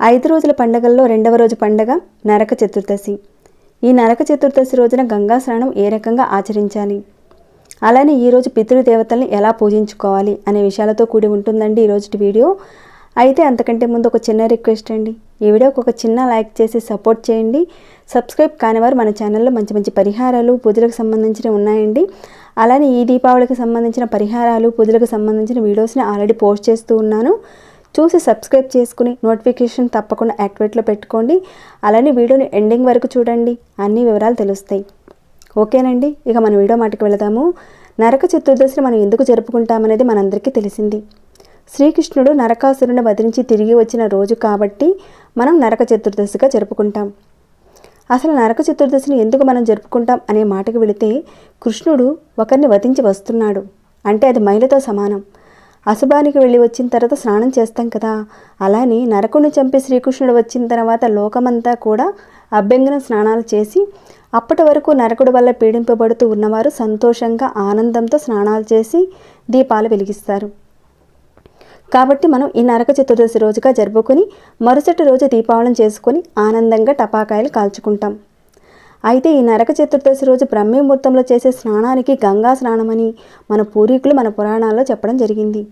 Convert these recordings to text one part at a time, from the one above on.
ఐదు రోజుల పండగల్లో రెండవ రోజు పండగ నరక చతుర్దశి. ఈ నరక చతుర్దశి రోజున గంగా స్నానం ఏ రకంగా ఆచరించాలి? అలానే ఈరోజు పితృదేవతల్ని ఎలా పూజించుకోవాలి అనే విషయాలతో కూడి ఉంటుందండి ఈరోజు వీడియో. అయితే అంతకంటే ముందు ఒక చిన్న రిక్వెస్ట్ అండి. ఈ వీడియోకి ఒక చిన్న లైక్ చేసి సపోర్ట్ చేయండి. సబ్స్క్రైబ్ కానివారు మన ఛానల్లో మంచి మంచి పరిహారాలు పూజలకు సంబంధించినవి ఉన్నాయండి. అలానే ఈ దీపావళికి సంబంధించిన పరిహారాలు పూజలకు సంబంధించిన వీడియోస్ని ఆల్రెడీ పోస్ట్ చేస్తూ ఉన్నాను. చూసి సబ్స్క్రైబ్ చేసుకుని నోటిఫికేషన్ తప్పకుండా యాక్టివేట్లో పెట్టుకోండి. అలానే వీడియోని ఎండింగ్ వరకు చూడండి. అన్ని వివరాలు తెలుస్తాయి. ఓకేనండి? ఇక మన వీడియో మాటకి వెళదాము. నరక చతుర్దశిని మనం ఎందుకు జరుపుకుంటామనేది మనందరికీ తెలిసింది. శ్రీకృష్ణుడు నరకాసురుని వధించి తిరిగి వచ్చిన రోజు కాబట్టి మనం నరక చతుర్దశిగా జరుపుకుంటాం. అసలు నరక చతుర్దశిని ఎందుకు మనం జరుపుకుంటాం అనే మాటకు వెళితే కృష్ణుడు ఒకరిని వధించి వస్తున్నాడు. అంటే అది మైలతో సమానం. అశుభానికి వెళ్ళి వచ్చిన తర్వాత స్నానం చేస్తాం కదా. అలానే నరకుని చంపి శ్రీకృష్ణుడు వచ్చిన తర్వాత లోకమంతా కూడా అభ్యంగన స్నానాలు చేసి అప్పటి వరకు నరకుడు వల్ల పీడింపబడుతూ ఉన్నవారు సంతోషంగా ఆనందంతో స్నానాలు చేసి దీపాలు వెలిగిస్తారు. కాబట్టి మనం ఈ నరక చతుర్దశి రోజుగా జరుపుకొని మరుసటి రోజు దీపావళం చేసుకొని ఆనందంగా టపాకాయలు కాల్చుకుంటాం. అయితే ఈ నరక చతుర్దశి రోజు బ్రహ్మముహూర్తంలో చేసే స్నానానికి గంగా స్నానమని మన పూర్వీకులు మన పురాణాల్లో చెప్పడం జరిగింది.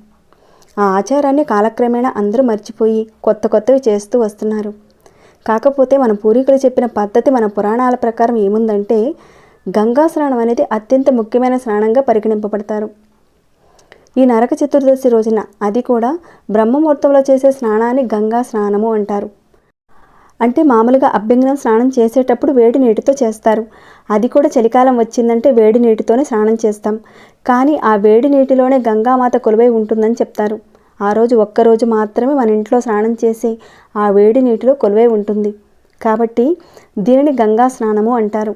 ఆ ఆచారాన్ని కాలక్రమేణా అందరూ మర్చిపోయి కొత్త కొత్తవి చేస్తూ వస్తున్నారు. కాకపోతే మన పూర్వీకులు చెప్పిన పద్ధతి మన పురాణాల ప్రకారం ఏముందంటే గంగా స్నానం అనేది అత్యంత ముఖ్యమైన స్నానంగా పరిగణింపబడతారు. ఈ నరక చతుర్దశి రోజున అది కూడా బ్రహ్మముహూర్తంలో చేసే స్నానాన్ని గంగా స్నానము అంటారు. అంటే మామూలుగా అభ్యంగనం స్నానం చేసేటప్పుడు వేడి నీటితో చేస్తారు. అది కూడా చలికాలం వచ్చిందంటే వేడి నీటితోనే స్నానం చేస్తాం. కానీ ఆ వేడి నీటిలోనే గంగామాత కొలువై ఉంటుందని చెప్తారు. ఆ రోజు ఒక్కరోజు మాత్రమే మన ఇంట్లో స్నానం చేసి ఆ వేడి నీటిలో కొలువై ఉంటుంది. కాబట్టి దీనిని గంగా స్నానము అంటారు.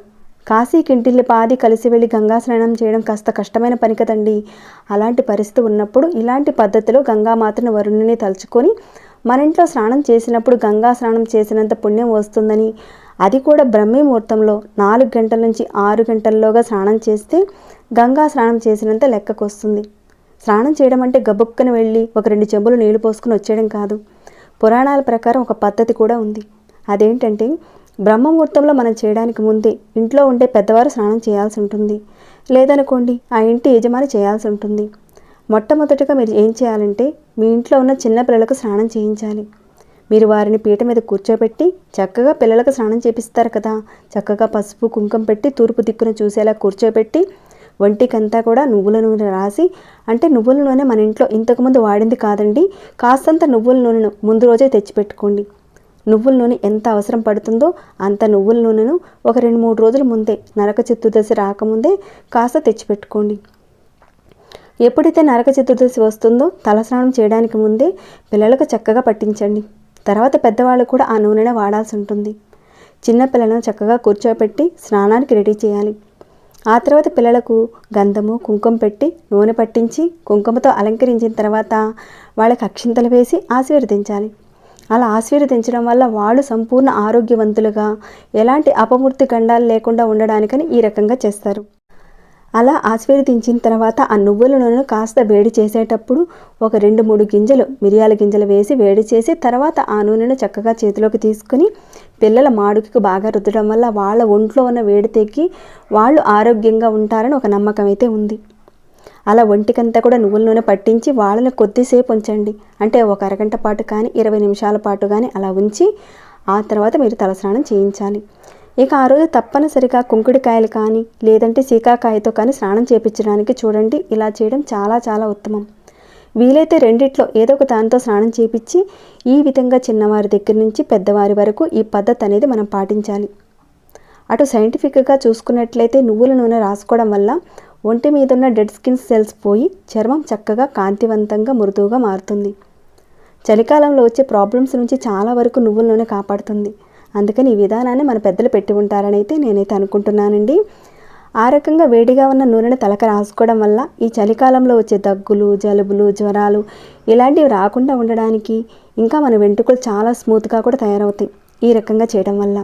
కాశీకింటిల్లి పాది కలిసి వెళ్ళి గంగా స్నానం చేయడం కాస్త కష్టమైన పని కదండి. అలాంటి పరిస్థితి ఉన్నప్పుడు ఇలాంటి పద్ధతిలో గంగామాతను వరుణుని తలుచుకొని మన ఇంట్లో స్నానం చేసినప్పుడు గంగా స్నానం చేసినంత పుణ్యం వస్తుందని. అది కూడా బ్రహ్మీ ముహూర్తంలో నాలుగు గంటల నుంచి ఆరు గంటల్లోగా స్నానం చేస్తే గంగా స్నానం చేసినంత లెక్కకు వస్తుంది. స్నానం చేయడం అంటే గబుక్కని వెళ్ళి ఒక రెండు చెంబులు నీళ్ళు పోసుకుని వచ్చేయడం కాదు. పురాణాల ప్రకారం ఒక పద్ధతి కూడా ఉంది. అదేంటంటే బ్రహ్మముహూర్తంలో మనం చేయడానికి ముందే ఇంట్లో ఉండే పెద్దవారు స్నానం చేయాల్సి ఉంటుంది. లేదనుకోండి ఆ ఇంటి యజమాని చేయాల్సి ఉంటుంది. మొట్టమొదటిగా మీరు ఏం చేయాలంటే మీ ఇంట్లో ఉన్న చిన్న పిల్లలకు స్నానం చేయించాలి. మీరు వారిని పీట మీద కూర్చోబెట్టి చక్కగా పిల్లలకు స్నానం చేపిస్తారు కదా. చక్కగా పసుపు కుంకుమ పెట్టి తూర్పు దిక్కున చూసేలా కూర్చోబెట్టి ఒంటికంతా కూడా నువ్వుల నూనె రాసి అంటే నువ్వుల నూనె మన ఇంట్లో ఇంతకుముందు వాడింది కాదండి కాస్తంత నువ్వుల నూనెను ముందు రోజే తెచ్చిపెట్టుకోండి. నువ్వుల నూనె ఎంత అవసరం పడుతుందో అంత నువ్వుల నూనెను ఒక రెండు మూడు రోజుల ముందే నరక చతుర్దశి రాకముందే కాస్త తెచ్చిపెట్టుకోండి. ఎప్పుడైతే నరక చతుర్దశి వస్తుందో తలస్నానం చేయడానికి ముందే పిల్లలకు చక్కగా పట్టించండి. తర్వాత పెద్దవాళ్ళు కూడా ఆ నూనెనే వాడాల్సి ఉంటుంది. చిన్న పిల్లలను చక్కగా కూర్చోబెట్టి స్నానానికి రెడీ చేయాలి. ఆ తర్వాత పిల్లలకు గంధము కుంకుమ పెట్టి నూనె పట్టించి కుంకుమతో అలంకరించిన తర్వాత వాళ్ళకి అక్షింతలు వేసి ఆశీర్వదించాలి. అలా ఆశీర్వదించడం వల్ల వాళ్ళు సంపూర్ణ ఆరోగ్యవంతులుగా ఎలాంటి అపమూర్తి గండాలు లేకుండా ఉండడానికని ఈ రకంగా చేస్తారు. అలా ఆశీర్వదించిన తర్వాత ఆ నువ్వుల నూనెను కాస్త వేడి చేసేటప్పుడు ఒక రెండు మూడు గింజలు మిరియాల గింజలు వేసి వేడి చేసి తర్వాత ఆ నూనెను చక్కగా చేతిలోకి తీసుకుని పిల్లల మాడుకి బాగా రుద్దడం వల్ల వాళ్ళ ఒంట్లో ఉన్న వేడి తెగ్గి వాళ్ళు ఆరోగ్యంగా ఉంటారని ఒక నమ్మకం అయితే ఉంది. అలా ఒంటికంతా కూడా నువ్వుల నూనె పట్టించి వాళ్ళని కొద్దిసేపు ఉంచండి. అంటే ఒక అరగంట పాటు కానీ ఇరవై నిమిషాల పాటు కానీ అలా ఉంచి ఆ తర్వాత మీరు తలస్నానం చేయించాలి. ఇక ఆ రోజు తప్పనిసరిగా కుంకుడికాయలు కానీ లేదంటే సీకాకాయతో కానీ స్నానం చేపించడానికి చూడండి. ఇలా చేయడం చాలా చాలా ఉత్తమం. వీలైతే రెండిట్లో ఏదో ఒక దానితో స్నానం చేపించి ఈ విధంగా చిన్నవారి దగ్గర నుంచి పెద్దవారి వరకు ఈ పద్ధతి అనేది మనం పాటించాలి. అటు సైంటిఫిక్గా చూసుకున్నట్లయితే నువ్వుల నూనె రాసుకోవడం వల్ల ఒంటి మీద ఉన్న డెడ్ స్కిన్ సెల్స్ పోయి చర్మం చక్కగా కాంతివంతంగా మృదువుగా మారుతుంది. చలికాలంలో వచ్చే ప్రాబ్లమ్స్ నుంచి చాలా వరకు నువ్వుల నూనె కాపాడుతుంది. అందుకని ఈ విధానాన్ని మన పెద్దలు పెట్టి ఉంటారని అయితే నేనైతే అనుకుంటున్నానండి. ఆ రకంగా వేడిగా ఉన్న నూనెను తలక రాసుకోవడం వల్ల ఈ చలికాలంలో వచ్చే దగ్గులు జలుబులు జ్వరాలు ఇలాంటివి రాకుండా ఉండడానికి ఇంకా మన వెంట్రుకలు చాలా స్మూత్గా కూడా తయారవుతాయి ఈ రకంగా చేయడం వల్ల.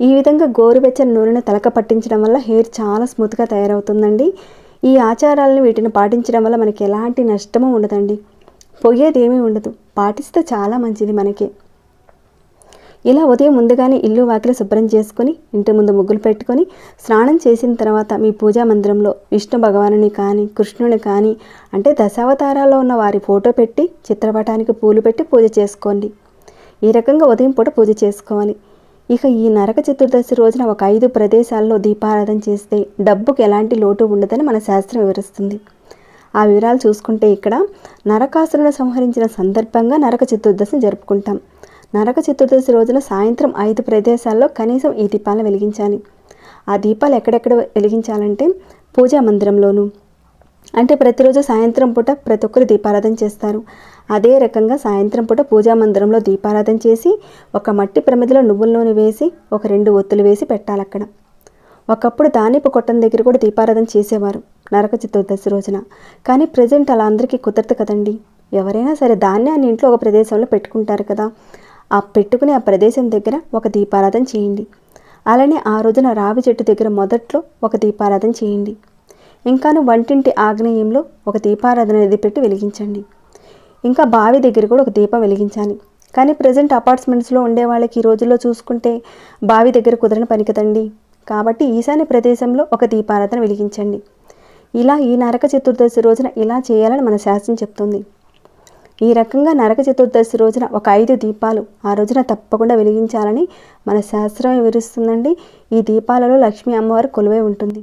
ఈ విధంగా గోరువెచ్చని నూనెను తలక పట్టించడం వల్ల హెయిర్ చాలా స్మూత్గా తయారవుతుందండి. ఈ ఆచారాలను వీటిని పాటించడం వల్ల మనకి ఎలాంటి నష్టము ఉండదండి. పోయేది ఏమీ ఉండదు. పాటిస్తే చాలా మంచిది మనకి. ఇలా ఉదయం ముందుగానే ఇల్లు వాకిలి శుభ్రం చేసుకొని ఇంటి ముందు ముగ్గులు పెట్టుకొని స్నానం చేసిన తర్వాత మీ పూజా మందిరంలో విష్ణు భగవానుని కానీ కృష్ణుని కానీ అంటే దశావతారాల్లో ఉన్న వారి ఫోటో పెట్టి చిత్రపటానికి పూలు పెట్టి పూజ చేసుకోండి. ఈ రకంగా ఉదయం పూట పూజ చేసుకోవాలి. ఇక ఈ నరక చతుర్దశి రోజున ఒక ఐదు ప్రదేశాల్లో దీపారాధన చేస్తే డబ్బుకు ఎలాంటి లోటు ఉండదని మన శాస్త్రం వివరిస్తుంది. ఆ వివరాలు చూసుకుంటే ఇక్కడ నరకాసురును సంహరించిన సందర్భంగా నరక చతుర్దశిని జరుపుకుంటాం. నరక చతుర్దశి రోజున సాయంత్రం ఐదు ప్రదేశాల్లో కనీసం ఈ దీపాలను వెలిగించాలి. ఆ దీపాలు ఎక్కడెక్కడ వెలిగించాలంటే పూజా మందిరంలోను. అంటే ప్రతిరోజు సాయంత్రం పూట ప్రతి ఒక్కరు దీపారాధన చేస్తారు. అదే రకంగా సాయంత్రం పూట పూజా మందిరంలో దీపారాధన చేసి ఒక మట్టి ప్రమిదిలో నువ్వుల నూనె వేసి ఒక రెండు ఒత్తులు వేసి పెట్టాలి అక్కడ. ఒకప్పుడు దానిపు కొట్టం దగ్గర కూడా దీపారాధన చేసేవారు నరక చతుర్దశి రోజున. కానీ ప్రజెంట్ అలా అందరికీ కుదరదు కదండి. ఎవరైనా సరే ధాన్యాన్ని ఇంట్లో ఒక ప్రదేశంలో పెట్టుకుంటారు కదా. ఆ పెట్టుకునే ఆ ప్రదేశం దగ్గర ఒక దీపారాధన చేయండి. అలానే ఆ రోజున రావి చెట్టు దగ్గర మొదట్లో ఒక దీపారాధన చేయండి. ఇంకాను వంటింటి ఆగ్నేయంలో ఒక దీపారాధన అనేది పెట్టి వెలిగించండి. ఇంకా బావి దగ్గర కూడా ఒక దీపం వెలిగించాలి. కానీ ప్రజెంట్ అపార్ట్మెంట్స్లో ఉండే వాళ్ళకి ఈ రోజుల్లో చూసుకుంటే బావి దగ్గర కుదరని పని కదండి. కాబట్టి ఈశాన్య ప్రదేశంలో ఒక దీపారాధన వెలిగించండి. ఇలా ఈ నరక చతుర్దశి రోజున ఇలా చేయాలని మన శాస్త్రం చెప్తుంది. ఈ రకంగా నరక చతుర్దశి రోజున ఒక ఐదు దీపాలు ఆ రోజున తప్పకుండా వెలిగించాలని మన శాస్త్రం వివరిస్తుందండి. ఈ దీపాలలో లక్ష్మీ అమ్మవారు కొలువై ఉంటుంది.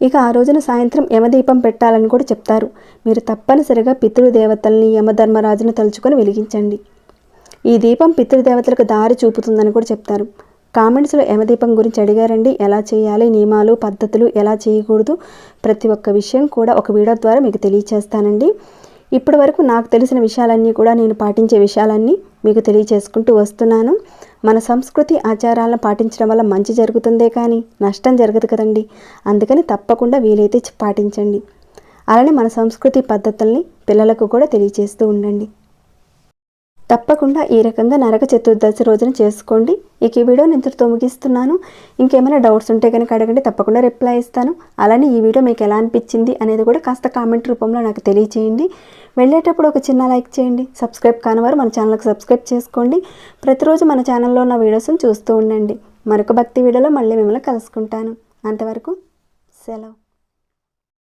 ఇక ఆ రోజున సాయంత్రం యమదీపం పెట్టాలని కూడా చెప్తారు. మీరు తప్పనిసరిగా పితృదేవతల్ని యమధర్మరాజును తలుచుకొని వెలిగించండి. ఈ దీపం పితృదేవతలకు దారి చూపుతుందని కూడా చెప్తారు. కామెంట్స్లో యమదీపం గురించి అడిగారండి. ఎలా చేయాలి నియమాలు పద్ధతులు ఎలా చేయకూడదు ప్రతి ఒక్క విషయం కూడా ఒక వీడియో ద్వారా మీకు తెలియచేస్తానండి. ఇప్పటి వరకు నాకు తెలిసిన విషయాలన్నీ కూడా నేను పాటించే విషయాలన్నీ మీకు తెలియచేసుకుంటూ వస్తున్నాను. మన సంస్కృతి ఆచారాలను పాటించడం వల్ల మంచి జరుగుతుందే కానీ నష్టం జరగదు కదండి. అందుకని తప్పకుండా వీలైతే పాటించండి. అలానే మన సంస్కృతి పద్ధతుల్ని పిల్లలకు కూడా తెలియచేస్తూ ఉండండి. తప్పకుండా ఈ రకంగా నరక చతుర్దశి రోజున చేసుకోండి. ఇక ఈ వీడియో ఇంతటితో ముగిస్తున్నాను. ఇంకేమైనా డౌట్స్ ఉంటే కనుక అడగండి. తప్పకుండా రిప్లై ఇస్తాను. అలానే ఈ వీడియో మీకు ఎలా అనిపించింది అనేది కూడా కాస్త కామెంట్ రూపంలో నాకు తెలియచేయండి. వెళ్ళేటప్పుడు ఒక చిన్న లైక్ చేయండి. సబ్స్క్రైబ్ కానివారు మన ఛానల్కి సబ్స్క్రైబ్ చేసుకోండి. ప్రతిరోజు మన ఛానల్లో ఉన్న వీడియోస్ని చూస్తూ ఉండండి. మరొక భక్తి వీడియోలో మళ్ళీ మిమ్మల్ని కలుసుకుంటాను. అంతవరకు సెలవు.